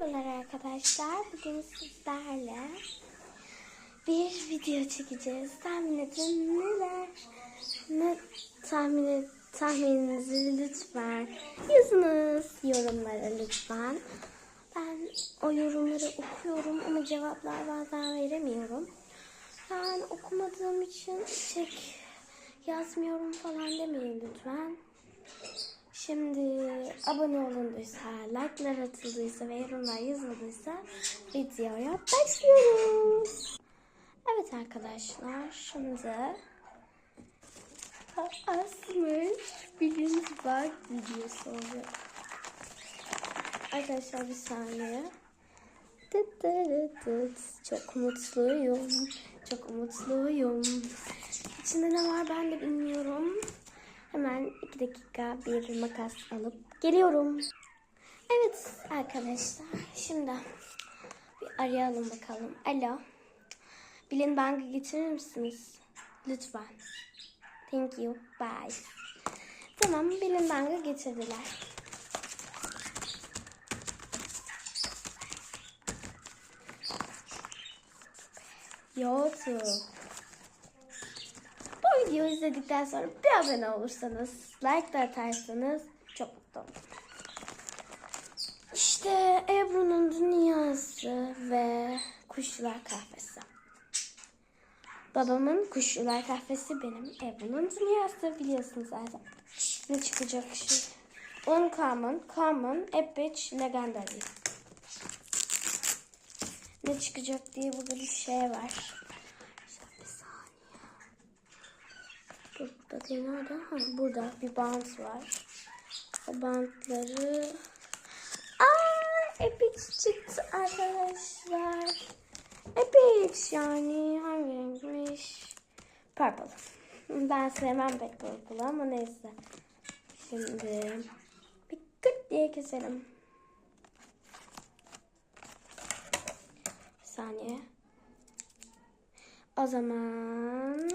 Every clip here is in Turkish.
Merhabalar arkadaşlar. Bugün sizlerle bir video çekeceğiz. Tahmin edin neler? Ne tahmin et, tahmininizi lütfen yazınız yorumlara lütfen. Ben o yorumları okuyorum ama cevaplar bazen veremiyorum. Ben okumadığım için çek yazmıyorum falan demeyin lütfen. Şimdi abone olunduysa, like'lar atıldıysa ve yorumlar yazıldıysa videoya başlıyoruz. Evet arkadaşlar şimdi asmış birinci bak videosu olacak. Arkadaşlar bir saniye. Tıt tıt tıt. Çok mutluyum. Çok mutluyum. İçinde ne var ben de bilmiyorum. Hemen iki dakika bir makas alıp geliyorum. Evet arkadaşlar şimdi bir arayalım bakalım. Alo. Bilin bangı getirir misiniz? Lütfen. Thank you. Bye. Tamam bilin bangı getirdiler. YouTube. Bu videoyu izledikten sonra bir abone olursanız, like da atarsanız çok mutlu olurum. İşte Ebru'nun dünyası ve kuşlar kahvesi. Babamın kuşlar kahvesi benim Ebru'nun dünyası biliyorsunuz zaten. Ne çıkacak şey? Uncommon, Common, Epic, Legendary. Ne çıkacak diye burada bir şey var. Bir saniye. Nerede? Ha, burada bir bant var. O bantları... Aa, Epic çıktı arkadaşlar. Epic yani hangi renkmiş? Purple. Ben sevmem pek purple ama neyse. Şimdi bir kıt diye keselim. Bir saniye. O zaman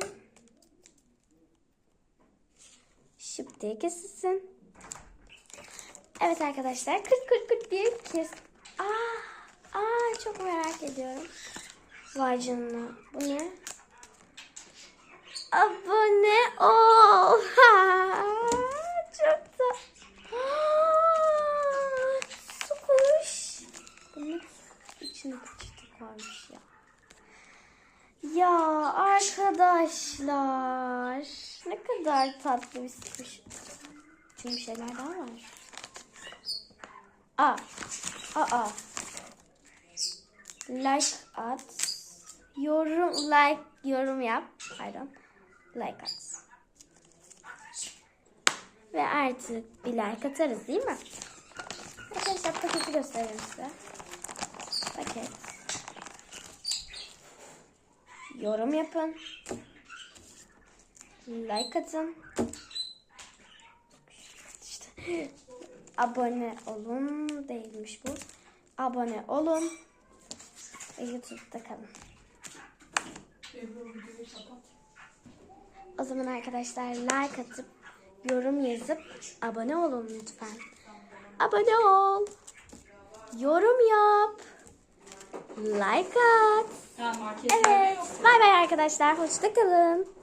diye kesilsin. Evet arkadaşlar 40 40 40 diye kes. Aa, aa çok merak ediyorum. Vay canına. Bu ne? Abone ol. Ha, çok da. Su kuş. Bunun içine küçük varmış ya. Ya arkadaşlar ne kadar tatlı bir kuş. Çünkü şeyler daha var. Aa, aa, like at, yorum like yorum yap, pardon, like at. Ve artık bir like atarız değil mi? Arkadaşlar paketi göstereyim size. Paket. Yorum yapın. Like atın. İşte abone olun değilmiş bu. Abone olun. Ve YouTube'da kalın. O zaman arkadaşlar like atıp yorum yazıp abone olun lütfen. Abone ol. Yorum yap. Like at. Evet. Bay bay arkadaşlar. Hoşça kalın.